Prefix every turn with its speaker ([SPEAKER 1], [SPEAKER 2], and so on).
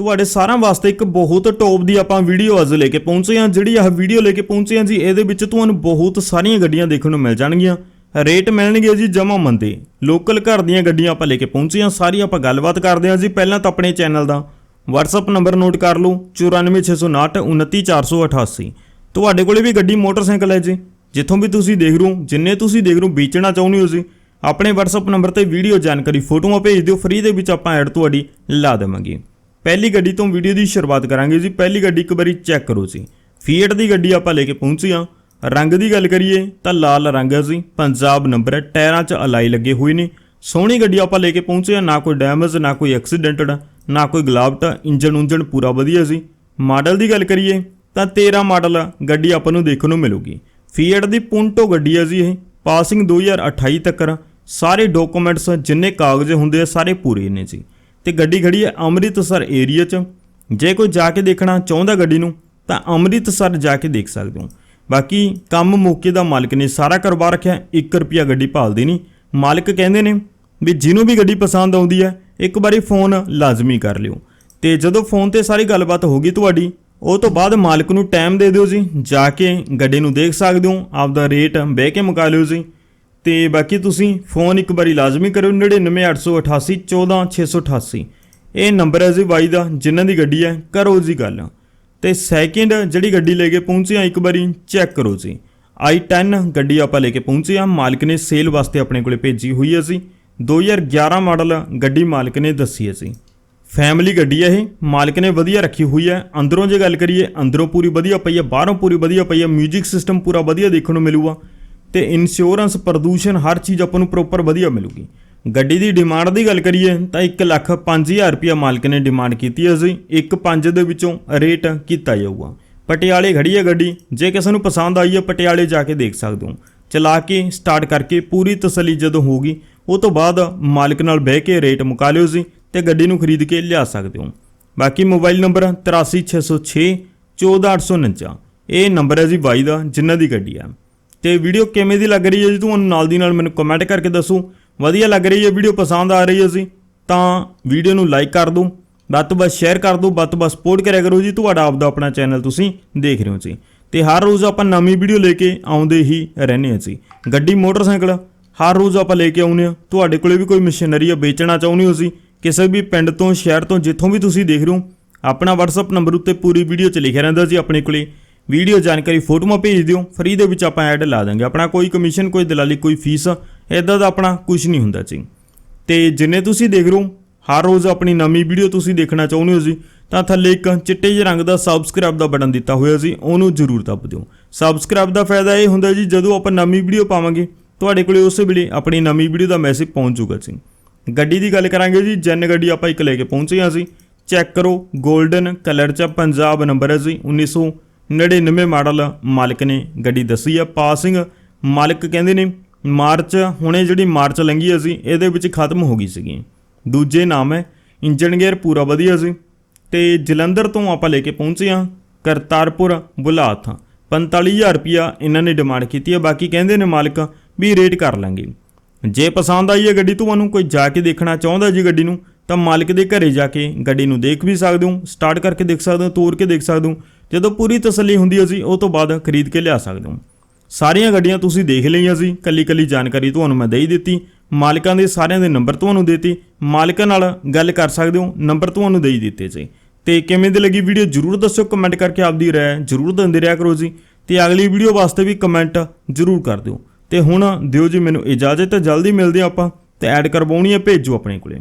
[SPEAKER 1] ਤੁਹਾਡੇ ਸਾਰਿਆਂ ਵਾਸਤੇ ਇੱਕ ਬਹੁਤ ਟੌਪ ਦੀ ਆਪਾਂ ਵੀਡੀਓ ਅੱਜ ਲੈ ਕੇ ਪਹੁੰਚੇ ਹਾਂ, ਜਿਹੜੀ ਇਹ ਵੀਡੀਓ ਲੈ ਕੇ ਪਹੁੰਚੇ ਹਾਂ ਜੀ, ਇਹਦੇ ਵਿੱਚ ਤੁਹਾਨੂੰ ਬਹੁਤ ਸਾਰੀਆਂ ਗੱਡੀਆਂ ਦੇਖਣ ਨੂੰ ਮਿਲ ਜਾਣਗੀਆਂ। ਰੇਟ ਮਿਲਣਗੇ ਜੀ ਜਮਾ ਮੰਦੇ ਲੋਕਲ ਘਰ ਦੀਆਂ ਗੱਡੀਆਂ ਆਪਾਂ ਲੈ ਕੇ ਪਹੁੰਚੇ ਹਾਂ, ਸਾਰੀ ਆਪਾਂ ਗੱਲਬਾਤ ਕਰਦੇ ਹਾਂ ਜੀ, ਪਹਿਲਾਂ ਤਾਂ ਆਪਣੇ ਚੈਨਲ ਦਾ WhatsApp ਨੰਬਰ ਨੋਟ ਕਰ ਲਓ 94659 29488 ਤੁਹਾਡੇ ਕੋਲੇ ਵੀ ਗੱਡੀ, ਮੋਟਰਸਾਈਕਲ ਹੈ ਜੀ। ਜਿੱਥੋਂ ਵੀ ਤੁਸੀਂ ਦੇਖ ਰਹੇ ਹੋ, ਜਿੰਨੇ ਤੁਸੀਂ ਦੇਖ ਰਹੇ ਹੋ, ਵੇਚਣਾ ਚਾਹੁੰਦੇ ਹੋ ਜੀ, ਆਪਣੇ WhatsApp ਨੰਬਰ ਤੇ ਵੀਡੀਓ ਜਾਣਕਾਰੀ, ਫੋਟੋਆਂ ਭੇਜ ਦਿਓ ਫ੍ਰੀ ਦੇ ਵਿੱਚ ਆਪਾਂ ਐਡ ਤੁਹਾਡੀ ਲਾ ਦੇਵਾਂਗੇ। ਪਹਿਲੀ ਗੱਡੀ ਤੋਂ ਵੀਡੀਓ ਦੀ ਸ਼ੁਰੂਆਤ ਕਰਾਂਗੇ ਜੀ। ਪਹਿਲੀ ਗੱਡੀ ਇੱਕ ਵਾਰੀ ਚੈੱਕ ਕਰੋ ਜੀ। ਫੀਟ ਦੀ ਗੱਡੀ ਆਪਾਂ ਲੈ ਕੇ ਪਹੁੰਚੇ ਹਾਂ। ਰੰਗ ਦੀ ਗੱਲ ਕਰੀਏ ਤਾਂ ਲਾਲ ਰੰਗ ਹੈ ਜੀ। ਪੰਜਾਬ ਨੰਬਰ ਹੈ। ਟਾਇਰਾਂ 'ਚ ਅਲਾਈ ਲੱਗੇ ਹੋਏ ਨੇ। ਸੋਹਣੀ ਗੱਡੀ ਆਪਾਂ ਲੈ ਕੇ ਪਹੁੰਚੇ ਹਾਂ। ਨਾ ਕੋਈ ਡੈਮੇਜ, ਨਾ ਕੋਈ ਐਕਸੀਡੈਂਟਡ ਨਾ ਕੋਈ ਗਲਾਵਟ। ਇੰਜਨ ਉਂਜਨ ਪੂਰਾ ਵਧੀਆ ਸੀ ਮਾਡਲ ਦੀ ਗੱਲ ਕਰੀਏ ਤਾਂ 13 ਮਾਡਲ ਗੱਡੀ ਆਪਾਂ ਨੂੰ ਦੇਖਣ ਨੂੰ ਮਿਲੂਗੀ। ਫੀਟ ਦੀ ਪੁੰਟੋ ਗੱਡੀ ਹੈ ਜੀ ਇਹ। ਪਾਸਿੰਗ 2028 ਤੱਕ। ਸਾਰੇ ਡਾਕੂਮੈਂਟਸ ਜਿੰਨੇ ਕਾਗਜ਼ ਹੁੰਦੇ ਆ, ਸਾਰੇ ਪੂਰੇ ਨੇ ਜੀ। ਤੇ ਗੱਡੀ ਖੜੀ ਹੈ ਅੰਮ੍ਰਿਤਸਰ ਏਰੀਆ 'ਚ। ਜੇ ਕੋਈ ਜਾ ਕੇ ਦੇਖਣਾ ਚਾਹੁੰਦਾ ਗੱਡੀ ਨੂੰ, ਤਾਂ ਅੰਮ੍ਰਿਤਸਰ ਜਾ ਕੇ ਦੇਖ ਸਕਦੇ ਹੋ। ਬਾਕੀ ਕੰਮ ਮੌਕੇ ਦਾ ਮਾਲਕ ਨੇ ਸਾਰਾ ਕਰਵਾ ਰੱਖਿਆ 1 ਰੁਪਿਆ ਗੱਡੀ ਭਾਲਦੀ ਨਹੀਂ। ਮਾਲਕ ਕਹਿੰਦੇ ਨੇ ਵੀ ਜਿਹਨੂੰ ਵੀ ਗੱਡੀ ਪਸੰਦ ਆਉਂਦੀ ਹੈ, ਇੱਕ ਵਾਰੀ ਫੋਨ ਲਾਜ਼ਮੀ ਕਰ ਲਿਓ। ਤੇ ਜਦੋਂ ਫੋਨ ਤੇ ਸਾਰੀ ਗੱਲਬਾਤ ਹੋ ਗਈ ਤੁਹਾਡੀ, ਉਹ ਤੋਂ ਬਾਅਦ ਮਾਲਕ ਨੂੰ ਟਾਈਮ ਦੇ ਦਿਓ ਜੀ, ਜਾ ਕੇ ਗੱਡੀ ਨੂੰ ਦੇਖ ਸਕਦੇ ਹੋ, ਆਪਦਾ ਰੇਟ ਬਹਿ ਕੇ ਮੁਕਾ ਲਿਓ ਜੀ। ਤੇ ਬਾਕੀ ਤੁਸੀਂ ਫੋਨ ਇੱਕ ਵਾਰੀ ਲਾਜ਼ਮੀ ਕਰਿਓ 99888 14688 ਇਹ ਨੰਬਰ ਹੈ ਜੀ ਬਾਈ ਦਾ, ਜਿਨ੍ਹਾਂ ਦੀ ਗੱਡੀ ਹੈ, ਕਰੋ ਜੀ ਗੱਲ। ਤੇ ਸੈਕਿੰਡ ਜਿਹੜੀ ਗੱਡੀ ਲੈ ਕੇ ਪਹੁੰਚੇ ਆ ਇੱਕ ਵਾਰੀ ਚੈੱਕ ਕਰੋ ਜੀ। i10 ਗੱਡੀ ਆਪਾਂ ਲੈ ਕੇ ਪਹੁੰਚੇ ਆ ਮਾਲਕ ਨੇ ਸੇਲ ਵਾਸਤੇ ਆਪਣੇ ਕੋਲੇ ਭੇਜੀ ਹੋਈ ਹੈ ਜੀ। 2011 ਮਾਡਲ ਗੱਡੀ ਮਾਲਕ ਨੇ ਦੱਸੀ ਹੈ ਜੀ। ਫੈਮਿਲੀ ਗੱਡੀ ਹੈ ਇਹ, ਮਾਲਕ ਨੇ ਵਧੀਆ ਰੱਖੀ ਹੋਈ ਹੈ। ਅੰਦਰੋਂ ਜੇ ਗੱਲ ਕਰੀਏ, ਅੰਦਰੋਂ ਪੂਰੀ ਵਧੀਆ ਪਈ ਹੈ, ਬਾਹਰੋਂ ਪੂਰੀ ਵਧੀਆ ਪਈ ਹੈ। 뮤직 ਸਿਸਟਮ ਪੂਰਾ ਵਧੀਆ ਦੇਖਣ ਨੂੰ ਮਿਲੂਗਾ। ਤੇ ਇੰਸ਼ੋਰੈਂਸ ਪ੍ਰਦੂਸ਼ਣ ਹਰ ਚੀਜ਼ ਆਪਾਂ ਨੂੰ ਪ੍ਰੋਪਰ ਵਧੀਆ ਮਿਲੂਗੀ। ਗੱਡੀ ਦੀ ਡਿਮਾਂਡ ਦੀ ਗੱਲ ਕਰੀਏ ਤਾਂ 1 ਲੱਖ 5000 ਰੁਪਇਆ ਮਾਲਕ ਨੇ ਡਿਮਾਂਡ ਕੀਤੀ ਹੈ ਜੀ। 1.5 ਦੇ ਵਿੱਚੋਂ ਰੇਟ ਕੀਤਾ ਜਾਊਗਾ। ਪਟਿਆਲੇ ਖੜੀ ਹੈ ਗੱਡੀ। ਜੇ ਕਿਸੇ ਨੂੰ ਪਸੰਦ ਆਈ ਹੈ, ਪਟਿਆਲੇ ਜਾ ਕੇ ਦੇਖ ਸਕਦੇ ਹੋ। ਚਲਾ ਕੇ ਸਟਾਰਟ ਕਰਕੇ ਪੂਰੀ ਤਸੱਲੀ ਜਦੋਂ ਹੋਊਗੀ, ਉਹ ਤੋਂ ਬਾਅਦ ਮਾਲਕ ਨਾਲ ਬਹਿ ਕੇ ਰੇਟ ਮੁਕਾ ਲਿਓ ਜੀ ਤੇ ਗੱਡੀ ਨੂੰ ਖਰੀਦ ਕੇ ਲਿਆ ਸਕਦੇ ਹੋ। ਬਾਕੀ ਮੋਬਾਈਲ ਨੰਬਰ 83606 14849 ਇਹ ਨੰਬਰ ਹੈ ਜੀ ਬਾਈ ਦਾ, ਜਿਨ੍ਹਾਂ ਦੀ ਗੱਡੀ ਆ ਤੇ ਵੀਡੀਓ ਕਿਵੇਂ ਦੀ ਲੱਗ ਰਹੀ ਹੈ ਜੀ ਤੁਹਾਨੂੰ ਨਾਲ ਦੀ ਨਾਲ ਮੈਨੂੰ ਕਮੈਂਟ ਕਰਕੇ ਦੱਸੋ। ਵਧੀਆ ਲੱਗ ਰਹੀ ਹੈ, ਵੀਡੀਓ ਪਸੰਦ ਆ ਰਹੀ ਹੈ ਜੀ, ਤਾਂ ਵੀਡੀਓ ਨੂੰ ਲਾਈਕ ਕਰ ਦਿਓ ਵੱਧ ਤੋਂ ਵੱਧ ਸ਼ੇਅਰ ਕਰ ਦਿਓ ਵੱਧ ਤੋਂ ਵੱਧ ਸਪੋਰਟ ਕਰਿਆ ਕਰੋ ਜੀ, ਤੁਹਾਡਾ ਆਪਦਾ ਆਪਣਾ ਚੈਨਲ ਤੁਸੀਂ ਦੇਖ ਰਹੇ ਹੋ ਜੀ। ਤੇ ਹਰ ਰੋਜ਼ ਆਪਾਂ ਨਵੀਂ ਵੀਡੀਓ ਲੈ ਕੇ ਆਉਂਦੇ ਹੀ ਰਹਿੰਦੇ ਹਾਂ ਜੀ। ਗੱਡੀ, ਮੋਟਰਸਾਈਕਲ, ਹਰ ਰੋਜ਼ ਆਪਾਂ ਲੈ ਕੇ ਆਉਂਦੇ ਹਾਂ। ਤੁਹਾਡੇ ਕੋਲੇ ਵੀ ਕੋਈ ਮਸ਼ੀਨਰੀ ਆ, ਵੇਚਣਾ ਚਾਹੁੰਦੇ ਹੋ ਜੀ, ਕਿਸੇ ਵੀ ਪਿੰਡ ਤੋਂ, ਸ਼ਹਿਰ ਤੋਂ, ਜਿੱਥੋਂ ਵੀ ਤੁਸੀਂ ਦੇਖ ਰਹੇ ਹੋ, ਆਪਣਾ WhatsApp ਨੰਬਰ ਉੱਤੇ ਪੂਰੀ ਵੀਡੀਓ 'ਚ ਲਿਖਿਆ ਰਹਿੰਦਾ ਜੀ ਆਪਣੇ ਕੋਲੇ। ਵੀਡੀਓ ਜਾਣਕਾਰੀ ਫੋਟੋਆਂ ਭੇਜ ਦਿਓ ਫ੍ਰੀ ਦੇ ਵਿੱਚ ਆਪਾਂ ਐਡ ਲਾ ਦਾਂਗੇ। ਆਪਣਾ ਕੋਈ ਕਮਿਸ਼ਨ ਕੋਈ ਦਲਾਲੀ, ਕੋਈ ਫੀਸ ਇਦਾਂ ਦਾ ਆਪਣਾ ਕੁਝ ਨਹੀਂ ਹੁੰਦਾ ਜੀ। ਤੇ ਜਿੰਨੇ ਤੁਸੀਂ ਦੇਖ ਰਹੇ ਹੋ, ਹਰ ਰੋਜ਼ ਆਪਣੀ ਨਵੀਂ ਵੀਡੀਓ ਤੁਸੀਂ ਦੇਖਣਾ ਚਾਹੁੰਦੇ ਹੋ ਜੀ, ਤਾਂ ਥੱਲੇ ਇੱਕ ਚਿੱਟੇ ਜਿਹੇ ਰੰਗ ਦਾ ਸਬਸਕ੍ਰਾਈਬ ਦਾ ਬਟਨ ਦਿੱਤਾ ਹੋਇਆ ਜੀ, ਉਹਨੂੰ ਜ਼ਰੂਰ ਦੱਬ ਦਿਓ। ਸਬਸਕ੍ਰਾਈਬ ਦਾ ਫਾਇਦਾ ਇਹ ਹੁੰਦਾ ਜੀ, ਜਦੋਂ ਆਪਾਂ ਨਵੀਂ ਵੀਡੀਓ ਪਾਵਾਂਗੇ, ਤੁਹਾਡੇ ਕੋਲੇ ਉਸੇ ਵੇਲੇ ਆਪਣੀ ਨਵੀਂ ਵੀਡੀਓ ਦਾ ਮੈਸੇਜ ਪਹੁੰਚ ਜਾਊਗਾ ਜੀ। ਗੱਡੀ ਦੀ ਗੱਲ ਕਰਾਂਗੇ ਜੀ, ਜਨ ਗੱਡੀ ਆਪਾਂ ਇੱਕ ਲੈ ਕੇ ਪਹੁੰਚੇ ਹਾਂ ਜੀ, ਚੈੱਕ ਕਰੋ 골ਡਨ ਕਲਰ ਚ ਪੰਜਾਬ ਨੰਬਰ ਹੈ ਜੀ 1999 ਮਾਡਲ ਮਾਲਕ ਨੇ ਗੱਡੀ ਦੱਸੀ ਆ। ਪਾਸਿੰਗ ਮਾਲਕ ਕਹਿੰਦੇ ਨੇ, ਮਾਰਚ, ਹੁਣੇ ਜਿਹੜੀ ਮਾਰਚ ਲੰਗੀ ਸੀ, ਇਹਦੇ ਵਿੱਚ ਖਤਮ ਹੋ ਗਈ ਸੀਗੀ। ਦੂਜੇ ਨਾਮ ਹੈ ਇੰਜਨ ਗੇਅਰ ਪੂਰਾ ਵਧੀਆ ਸੀ। ਤੇ ਜਲੰਧਰ ਤੋਂ ਆਪਾਂ ਲੈ ਕੇ ਪਹੁੰਚੇ ਹਾਂ, ਕਰਤਾਰਪੁਰ ਬੁਲਾਥ 45000 ਰੁਪਿਆ ਇਹਨਾਂ ਨੇ ਡਿਮਾਂਡ ਕੀਤੀ ਹੈ ਬਾਕੀ ਕਹਿੰਦੇ ਨੇ ਮਾਲਕ ਵੀ ਰੇਟ ਕਰ ਲਾਂਗੇ। ਜੇ ਪਸੰਦ ਆਈ ਹੈ ਗੱਡੀ ਤੁਹਾਨੂੰ ਕੋਈ ਜਾ ਕੇ ਦੇਖਣਾ ਚਾਹੁੰਦਾ ਜੀ ਗੱਡੀ ਨੂੰ, ਤਾਂ ਮਾਲਕ ਦੇ ਘਰੇ ਜਾ ਕੇ ਗੱਡੀ ਨੂੰ ਦੇਖ ਵੀ ਸਕਦੇ ਹੋ। ਸਟਾਰਟ ਕਰਕੇ ਦੇਖ ਸਕਦੇ ਹੋ ਤੋੜ ਕੇ ਦੇਖ ਸਕਦੇ ਹੋ। ਜਦੋਂ ਪੂਰੀ ਤਸੱਲੀ ਹੁੰਦੀ ਹੈ ਜੀ, ਉਹ ਤੋਂ ਬਾਅਦ ਖਰੀਦ ਕੇ ਲਿਆ ਸਕਦੇ ਹੋ। ਸਾਰੀਆਂ ਗੱਡੀਆਂ ਤੁਸੀਂ ਦੇਖ ਲਈਆਂ ਸੀ ਕੱਲੀ ਕੱਲੀ ਜਾਣਕਾਰੀ ਤੁਹਾਨੂੰ ਮੈਂ ਦੇ ਦਿੱਤੀ, ਮਾਲਕਾਂ ਦੇ ਸਾਰਿਆਂ ਦੇ ਨੰਬਰ ਤੁਹਾਨੂੰ ਦੇਤੀ, ਮਾਲਕਾਂ ਨਾਲ ਗੱਲ ਕਰ ਸਕਦੇ ਹੋ, ਨੰਬਰ ਤੁਹਾਨੂੰ ਦੇ ਦਿੱਤੇ ਜੀ। ਤੇ ਕਿਵੇਂ ਦੀ ਲੱਗੀ ਵੀਡੀਓ ਜਰੂਰ ਦੱਸਿਓ, ਕਮੈਂਟ ਕਰਕੇ ਆਪਦੀ ਰਾਏ ਜਰੂਰ ਦਿੰਦੇ ਰਿਹਾ ਕਰੋ ਜੀ। ਤੇ ਅਗਲੀ ਵੀਡੀਓ ਵਾਸਤੇ ਵੀ ਕਮੈਂਟ ਜਰੂਰ ਕਰ ਦਿਓ। ਤੇ ਹੁਣ ਦਿਓ ਜੀ ਮੈਨੂੰ ਇਜਾਜ਼ਤ, ਜਲਦੀ ਮਿਲਦੇ ਹਾਂ ਆਪਾਂ ਤੇ ਐਡ ਕਰਵਾਉਣੀ ਹੈ, ਭੇਜੋ ਆਪਣੇ ਕੋਲੇ।